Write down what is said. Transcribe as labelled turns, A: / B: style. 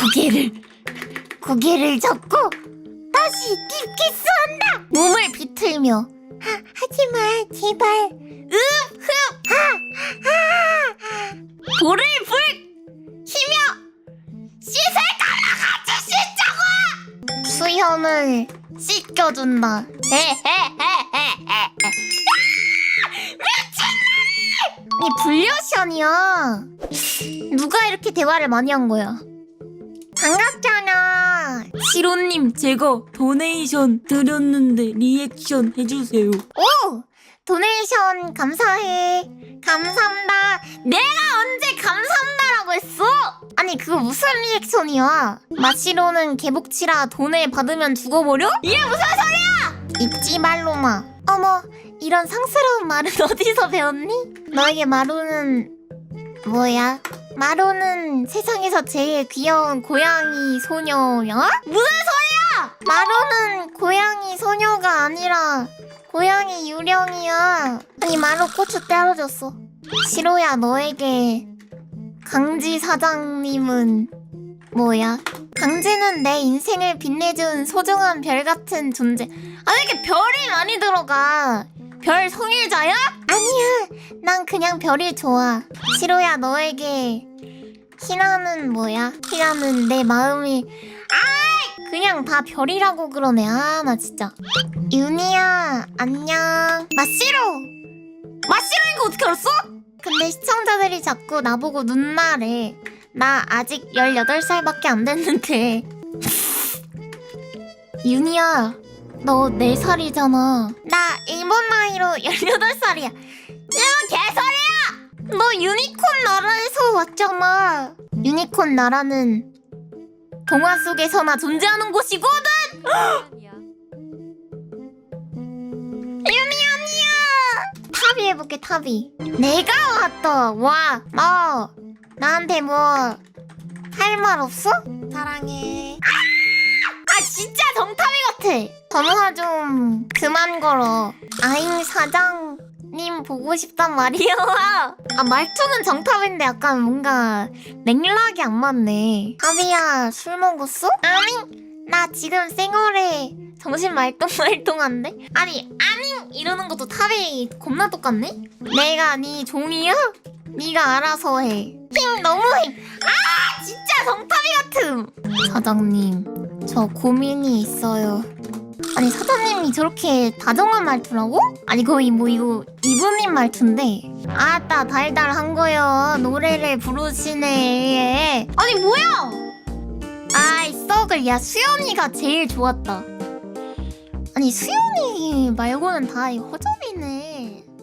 A: 고개를 고개를 젓고 다시 딥키스한다. 몸을 비틀며 하, 하지마 제발. 읍흡 하하 볼을 불 히며 씻을 거라 같이 씻자고. 수염을 씻겨준다. 헤헤헤헤헤. 이 불려션이야. 누가 이렇게 대화를 많이 한 거야? 반갑잖아.
B: 시로님 제가 도네이션 드렸는데 리액션 해주세요.
A: 오! 도네이션 감사해. 감사합니다. 내가 언제 감사합니다라고 했어? 아니 그거 무슨 리액션이야? 마시로는 개복치라 돈을 받으면 죽어버려? 이게 무슨 소리야? 잊지 말로마. 어머 이런 상스러운 말은 어디서 배웠니? 너에게 마루는 뭐야? 마루는 세상에서 제일 귀여운 고양이 소녀야? 무슨 소리야? 마루는 고양이 소녀가 아니라 고양이 유령이야. 아니 마루 고추 때려줬어. 시로야 너에게 강지 사장님은 뭐야? 강지는 내 인생을 빛내준 소중한 별 같은 존재. 아 왜 이렇게 별이 많이 들어가? 별 성일자야? 아니야. 난 그냥 별이 좋아. 시로야 너에게 희나는 뭐야? 희나는 내 마음이 아 그냥 다 별이라고 그러네. 아 나 진짜. 윤희야 안녕. 마시로. 마시로인 거 어떻게 알았어? 근데 시청자들이 자꾸 나보고 눈나래. 나 아직 18살밖에 안 됐는데. 윤희야, 너 4살이잖아. 나 일본 나이로 18살이야. 이런 개소리야! 너 유니콘 나라에서 왔잖아. 유니콘 나라는 동화 속에서나 존재하는 곳이거든! 윤희 언니야! 탑이 해볼게, 탑이. 내가 왔다. 와, 너 나한테 뭐 할 말 없어? 사랑해. 아 진짜 정탑이 같아. 전화 좀 그만 걸어. 아잉 사장님 보고 싶단 말이야. 아 말투는 정탑인데 약간 뭔가 맥락이 안 맞네. 타비야 술 먹었어? 아니 나 지금 쌩얼에 정신 말똥 말똥한데? 아니 아니 이러는 것도 탑이 겁나 똑같네? 내가 네 종이야? 네가 알아서 해. 힘 너무 힘. 아 진짜 정탑이 같음. 사장님 저 고민이 있어요. 아니 사장님이 저렇게 다정한 말투라고? 아니 거의 뭐 이거 이분님 말투인데. 아따 달달한 거요. 노래를 부르시네. 아니 뭐야? 아이 썩을. 야 수연이가 제일 좋았다. 아니 수연이 말고는 다 이 허접이네